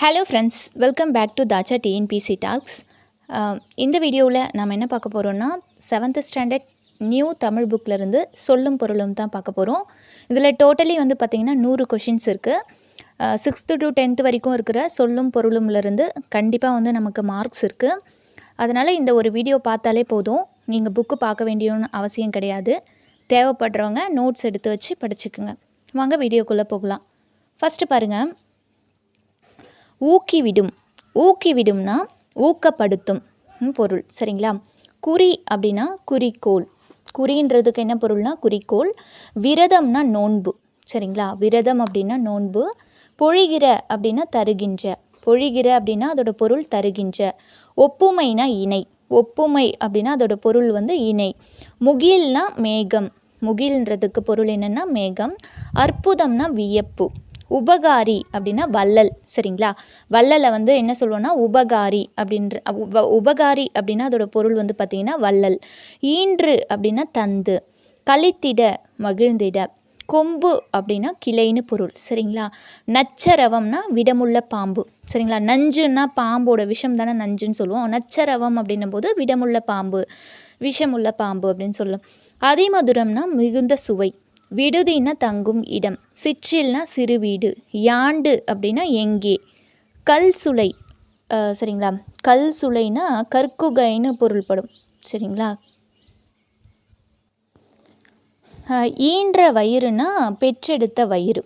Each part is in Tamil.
Hello friends welcome back to தாச்சா TNPSC talks இந்த வீடியோவில் நம்ம என்ன பார்க்க போகிறோம்னா செவன்த் ஸ்டாண்டர்ட் நியூ தமிழ் புக்கிலேருந்து சொல்லும் பொருளும் தான் பார்க்க போகிறோம் இதில் டோட்டலி வந்து பார்த்திங்கன்னா நூறு கொஷின்ஸ் இருக்குது சிக்ஸ்த்து டு டென்த்து வரைக்கும் இருக்கிற சொல்லும் பொருளும்லேருந்து கண்டிப்பாக வந்து நமக்கு மார்க்ஸ் இருக்குது அதனால் இந்த ஒரு வீடியோ பார்த்தாலே போதும். நீங்கள் புக்கு பார்க்க வேண்டியன்னு அவசியம் கிடையாது. தேவைப்படுறவங்க நோட்ஸ் எடுத்து வச்சு படிச்சுக்குங்க. வாங்க வீடியோக்குள்ளே போகலாம். ஃபஸ்ட்டு பாருங்கள் ஊக்கிவிடும். ஊக்கிவிடும்னா ஊக்கப்படுத்தும் ம், பொருள். சரிங்களா? குறி அப்படின்னா குறிக்கோள். குறின்றதுக்கு என்ன பொருள்னா குறிக்கோள். விரதம்னா நோன்பு. சரிங்களா? விரதம் அப்படின்னா நோன்பு. பொழிகிற அப்படின்னா தருகின்ற. பொழிகிற அப்படின்னா அதோட பொருள் தருகின்ற. ஒப்புமைனா இணை. ஒப்புமை அப்படின்னா அதோட பொருள் வந்து இணை. முகில்னா மேகம். முகில்ன்றதுக்கு பொருள் என்னென்னா மேகம். அற்புதம்னா வியப்பு. உபகாரி அப்படின்னா வள்ளல் சரிங்களா? வள்ளலை வந்து என்ன சொல்லுவோன்னா உபகாரி அப்படின்ற உப உபகாரி அப்படின்னா அதோட பொருள் வந்து பார்த்திங்கன்னா வள்ளல். ஈன்று அப்படின்னா தந்து. கழித்திட மகிழ்ந்திட. கொம்பு அப்படின்னா கிளைன்னு பொருள் சரிங்களா? நச்சரவம்னா விடமுள்ள பாம்பு சரிங்களா? நஞ்சுன்னா பாம்போட விஷம் தானே நஞ்சுன்னு சொல்லுவோம். நச்சரவம் அப்படின்னும் போது விடமுள்ள பாம்பு விஷமுள்ள பாம்பு அப்படின்னு சொல்லும் அதிமதுரம்னா மிகுந்த சுவை. விடுதின்னா தங்கும் இடம் சிற்றில்னா சிறு வீடு யாண்டு அப்படின்னா எங்கே? கல் சுளை சரிங்களா? கல் சுளைனா கற்குகைன்னு பொருள்படும் சரிங்களா? ஈன்ற வயிறுனா பெற்றெடுத்த வயிறு.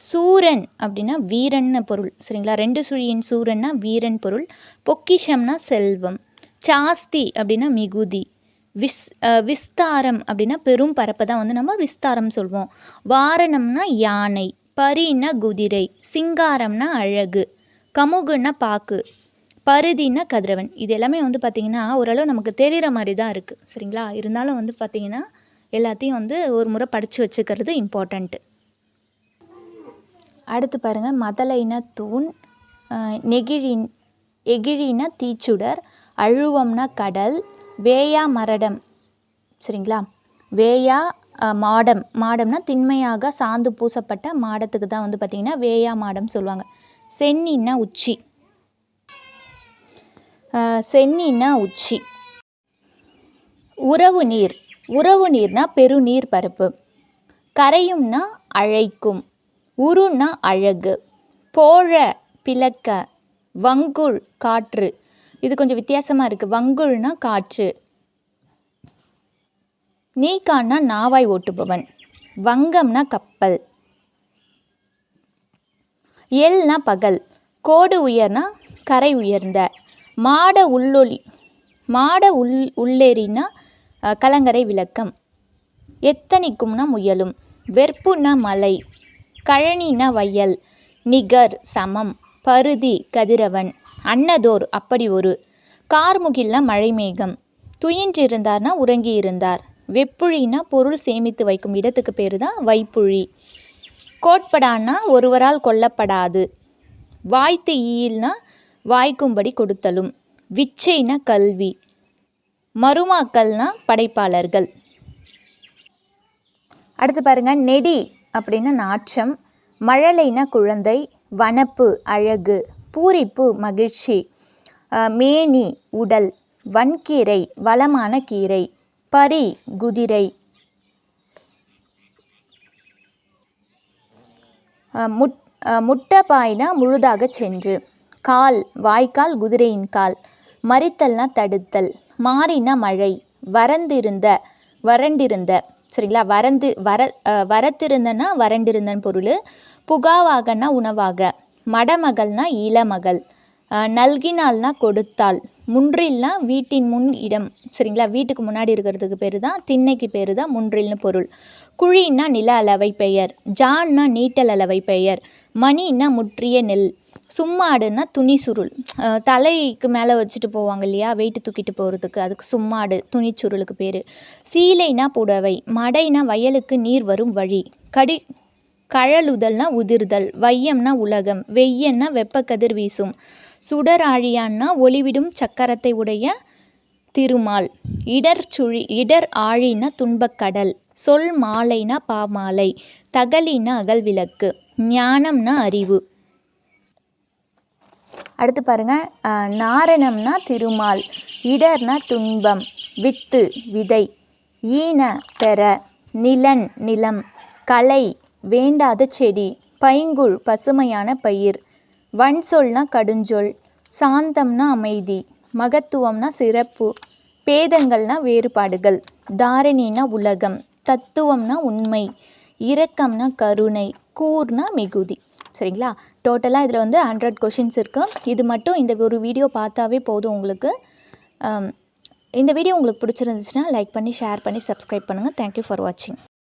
சூரன் அப்படின்னா வீரன்னு பொருள் சரிங்களா? ரெண்டு சுழியின் சூரன்னா வீரன் பொருள் பொக்கிஷம்னா செல்வம். சாஸ்தி அப்படின்னா மிகுதி. விஸ் விஸ்தாரம் அப்படின்னா பெரும் பரப்பை தான் வந்து நம்ம விஸ்தாரம் சொல்வோம். வாரணம்னா யானை பரின்னா குதிரை சிங்காரம்னா அழகு கமுகுன்னா பாக்கு பருதின்னா கதிரவன். இது எல்லாமே வந்து பார்த்திங்கன்னா ஓரளவு நமக்கு தெரிகிற மாதிரி தான் இருக்குது சரிங்களா? இருந்தாலும் வந்து பார்த்திங்கன்னா எல்லாத்தையும் வந்து ஒரு முறை படித்து வச்சுக்கிறது இம்பார்ட்டண்ட்டு அடுத்து பாருங்கள் மதலைனா தூண் நெகிழின் எகிழினா தீச்சுடர் அழுவம்னா கடல் வேயா மரடம். சரிங்களா? வேயா மாடம். மாடம்னா திண்மையாக சாந்து பூசப்பட்ட மாடத்துக்கு தான் வந்து பார்த்திங்கன்னா வேயா மாடம் சொல்லுவாங்க. சென்னின்னா உச்சி. சென்னின்னா உச்சி. உறவு நீர். உறவு நீர்னா பெருநீர் பரப்பு. கரையும்னா அழைக்கும். உருன்னா அழகு. போழ பிளக்க வங்குள் காற்று. இது கொஞ்சம் வித்தியாசமாக இருக்குது வங்குள்னா காற்று. நீக்கான்னா நாவாய் ஓட்டுபவன். வங்கம்னா கப்பல். எல்னா பகல். கோடு உயர்னா கரை உயர்ந்த. மாட உள்ளொளி மாட உள் உள்ளேறினா கலங்கரை விளக்கம். எத்தனைக்கும்னா முயலும். வெறுப்புனா மலை. கழனினா வயல். நிகர் சமம். பருதி கதிரவன். அன்னதோர் அப்படி ஒரு. கார்முகில்னா மழைமேகம். துயின்றிருந்தார்னா உறங்கி இருந்தார் வெப்புழினா பொருள் சேமித்து வைக்கும் இடத்துக்கு பேர் தான் வைப்புழி. கோட்படான்னா ஒருவரால் கொல்லப்படாது. வாய்த்து ஈயில்னா வாய்க்கும்படி கொடுத்தலும். விச்சைனா கல்வி. மருமாக்கள்னா படைப்பாளர்கள். அடுத்து பாருங்கள் நெடி அப்படின்னா நாற்றம். மழலைனா குழந்தை. வனப்பு அழகு. பூரிப்பு மகிழ்ச்சி. மேனி உடல். வன்கீரை வளமான கீரை. பரி குதிரை. முட் முட்டை முட்டப்பாய்னா முழுதாக சென்று. கால் வாய்க்கால் குதிரையின் கால். மறித்தல்னா தடுத்தல். மாறினா மழை. வறந்திருந்த வறண்டிருந்த. சரிங்களா? வறந்து வர வரத்திருந்தன்னா வறண்டிருந்தன் பொருள். புகாவாகனா உணவாக. மடமகள்னா இளமகள். நல்கினால்னா கொடுத்தாள். முன்றில்னா வீட்டின் முன் இடம். சரிங்களா? வீட்டுக்கு முன்னாடி இருக்கிறதுக்கு பேர் தான் திண்ணைக்கு பேர் தான் முன்றில்னு பொருள். குழின்னா நில அளவை பெயர். ஜான்னா நீட்டல் அளவை பெயர். மணின்னா முற்றிய நெல். சும்மாடுன்னா துணி சுருள். தலைக்கு மேலே வச்சுட்டு போவாங்க இல்லையா? வெயிட்டு தூக்கிட்டு போகிறதுக்கு அதுக்கு சும்மாடு துணி சுருளுக்கு பேர். சீலைனா புடவை. மடைனா வயலுக்கு நீர் வரும் வழி. கடி கழலுதல்னா உதிர்தல் வையம்னா உலகம் வெய்யன்னா வெப்பக்கதிர் வீசும். சுடராழியான்னா ஒளிவிடும் சக்கரத்தை உடைய திருமால். இடர் சுழி இடர் ஆழினா துன்பக்கடல் சொல் மாலைனா பாமாலை தகலினா அகல்விளக்கு ஞானம்னா அறிவு. அடுத்து பாருங்கள் நாரணம்னா திருமால் இடர்னா துன்பம் வித்து விதை ஈன பெற நிலன் நிலம் கலை வேண்டாத செடி பைங்குள் பசுமையான பயிர். வன் சொல்னா கடுஞ்சொல் சாந்தம்னா அமைதி மகத்துவம்னா சிறப்பு பேதங்கள்னா வேறுபாடுகள் தாரணினா உலகம் தத்துவம்னா உண்மை இரக்கம்னா கருணை கூர்னா மிகுதி. சரிங்களா? டோட்டலாக இதில் வந்து ஹண்ட்ரட் கொஷின்ஸ் இருக்குது இது மட்டும் இந்த ஒரு வீடியோ பார்த்தாவே போதும் உங்களுக்கு. இந்த வீடியோ உங்களுக்கு பிடிச்சிருந்துச்சுன்னா லைக் பண்ணி ஷேர் பண்ணி சப்ஸ்கிரைப் பண்ணுங்கள் தேங்க்யூ ஃபார் வாட்சிங்